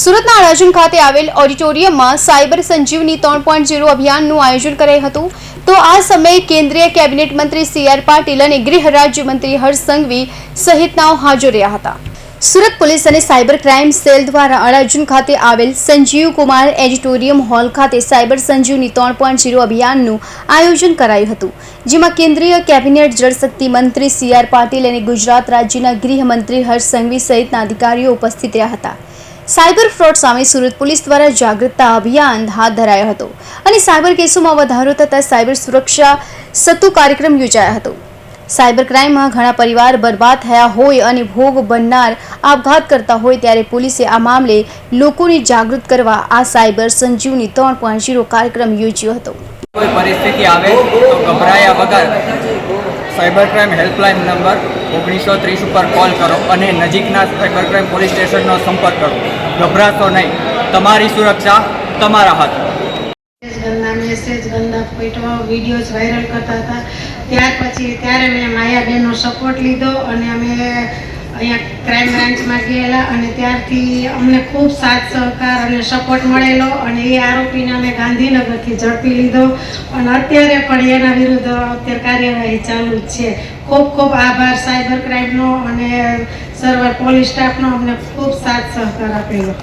સુરતના અડાજણ ખાતે આવેલ ઓડિટોરિયમમાં સાયબર સંજીવની ત્રણ પોઈન્ટ ઝીરો અભિયાનનું આયોજન કરાયું હતું. તો આ સમયે કેન્દ્રીય કેબિનેટ મંત્રી સી આર પાટીલ અને ગૃહ રાજ્યમંત્રી હર્ષ સંઘવી સહિતનાઓ હાજર રહ્યા હતા. સુરત પોલીસ અને સાયબર ક્રાઇમ સેલ દ્વારા અડાજણ ખાતે આવેલ સંજીવ કુમાર એડિટોરિયમ હોલ ખાતે સાયબર સંજીવની ત્રણ પોઈન્ટ ઝીરો અભિયાનનું આયોજન કરાયું હતું, જેમાં કેન્દ્રીય કેબિનેટ જળશક્તિ મંત્રી સી આર પાટીલ અને ગુજરાત રાજ્યના ગૃહમંત્રી હર્ષ સંઘવી સહિતના અધિકારીઓ ઉપસ્થિત રહ્યા હતા. સાયબર ફ્રોડ સામે સુરત પોલીસ દ્વારા જાગૃતતા અભિયાન હાથ ધરાયો હતો અને સાયબર કેસોમાં વધારો થતાં સાયબર સુરક્ષા સતુ કાર્યક્રમ યોજાયો હતો. સાયબર ક્રાઇમમાં ઘણા પરિવાર બરબાદ થયા હોય અને ભોગ બનનાર આપઘાત કરતા હોય ત્યારે પોલીસે આ મામલે લોકોને જાગૃત કરવા આ સાયબર સંજીવની ત્રણ પોઈન્ટ ઝીરો કાર્યક્રમ યોજ્યો હતો. કોઈ પરિસ્થિતિ આવે તો ગભરાયા વગર સાયબર ક્રાઇમ હેલ્પલાઇન નંબર ઓગણીસો ઉપર કોલ કરો અને નજીકના સાયબર ક્રાઇમ પોલીસ સ્ટેશનનો સંપર્ક કરો. ગભરાશો નહીં. તમારી સુરક્ષા તમારા હાથમાં ગંદા મેસેજ ગંદા ફોટો વાયરલ કરતા હતા. ત્યાર પછી ત્યારે મેં માયાબેનનો સપોર્ટ લીધો અને અમે અહીંયા ક્રાઇમ બ્રાન્ચમાં ગયેલા અને ત્યારથી અમને ખૂબ સાથ સહકાર અને સપોર્ટ મળેલો અને એ આરોપીને અમે ગાંધીનગરથી ઝડપી લીધો. અને અત્યારે પણ એના વિરુદ્ધ અત્યારે કાર્યવાહી ચાલુ જ છે. ખૂબ ખૂબ આભાર, સાયબર ક્રાઇમનો અને સર્વર પોલીસ સ્ટાફનો અમને ખૂબ સાથ સહકાર આપેલો.